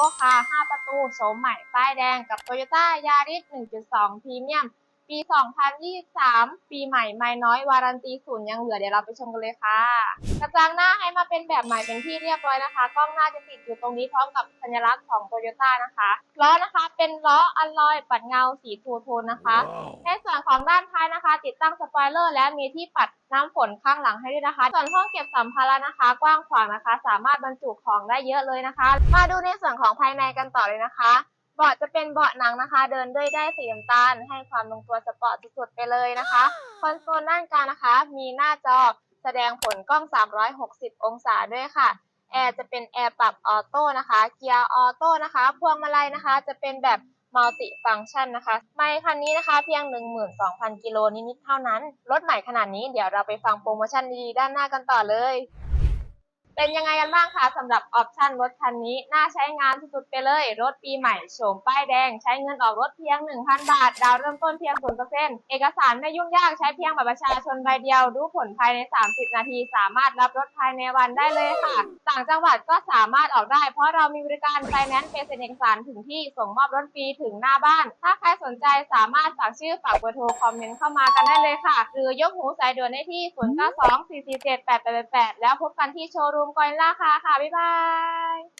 โก้คาร์5ประตูโฉมใหม่ป้ายแดงกับ Toyota Yaris 1.2พรีเมียมปี 2023 ปีใหม่ไม่น้อยวารันตีศูนย์ยังเหลือเดี๋ยวเราไปชมกันเลยค่ะ กระจังหน้าให้มาเป็นแบบใหม่เป็นที่เรียบร้อยนะคะ กล้องหน้าจะติดอยู่ตรงนี้พร้อมกับสัญลักษณ์ของโตโยต้านะคะ ล้อนะคะ เป็นล้ออัลลอยปัดเงาสีทูโทนนะคะ ในส่วนของด้านท้ายนะคะ ติดตั้งสปอยเลอร์ และมีที่ปัดน้ำฝนข้างหลังให้ด้วยนะคะ ส่วนห้องเก็บสัมภาระนะคะ กว้างขวางนะคะ สามารถบรรจุของได้เยอะเลยนะคะ มาดูในส่วนของภายในกันต่อเลยนะคะเบาะจะเป็นเบาะหนังนะคะ เดินด้วยได้สีน้ำตาล ให้ความลงตัวสปอร์ตสุดๆไปเลยนะคะคอนโซลด้านกลางนะคะ มีหน้าจอแสดงผลกล้อง 360 องศาด้วยค่ะ แอร์จะเป็นแอร์ปรับออโต้นะคะ เกียร์ออโต้นะคะ พวงมาลัยนะคะ จะเป็นแบบมัลติฟังชันนะคะ ไม่คันนี้นะคะ เพียง 12,000 กิโลนิดๆเท่านั้น รถใหม่ขนาดนี้เดี๋ยวเราไปฟังโปรโมชั่นดีๆด้านหน้ากันต่อเลย เป็นยังไงกันบ้างคะสำหรับออปชันรถคันนี้ น่าใช้งานสุดๆไปเลย รถปีใหม่โฉมป้ายแดง ใช้เงินออกรถเพียง 1,000 บาท ดาวเริ่มต้นเพียง0%เอกสารไม่ยุ่งยากใช้เพียงบัตรประชาชนใบเดียวดูผลภายใน 30 นาที สามารถรับรถภายในวันได้เลยค่ะต่างจังหวัดก็สามารถออกได้ เพราะเรามีบริการไฟแนนซ์เป็นเซ็นเอกสารถึงที่ส่งมอบรถฟรีถึงหน้าบ้าน ถ้าใครสนใจสามารถฝากชื่อฝากเบอร์โทรคอมเมนต์เข้ามากันได้เลยค่ะ หรือยกหูสายด่วนได้ที่ 092 447 8888 แล้วพบกันที่โชว์รูมมกอยล่าค่ะค่ะ บ๊ายบาย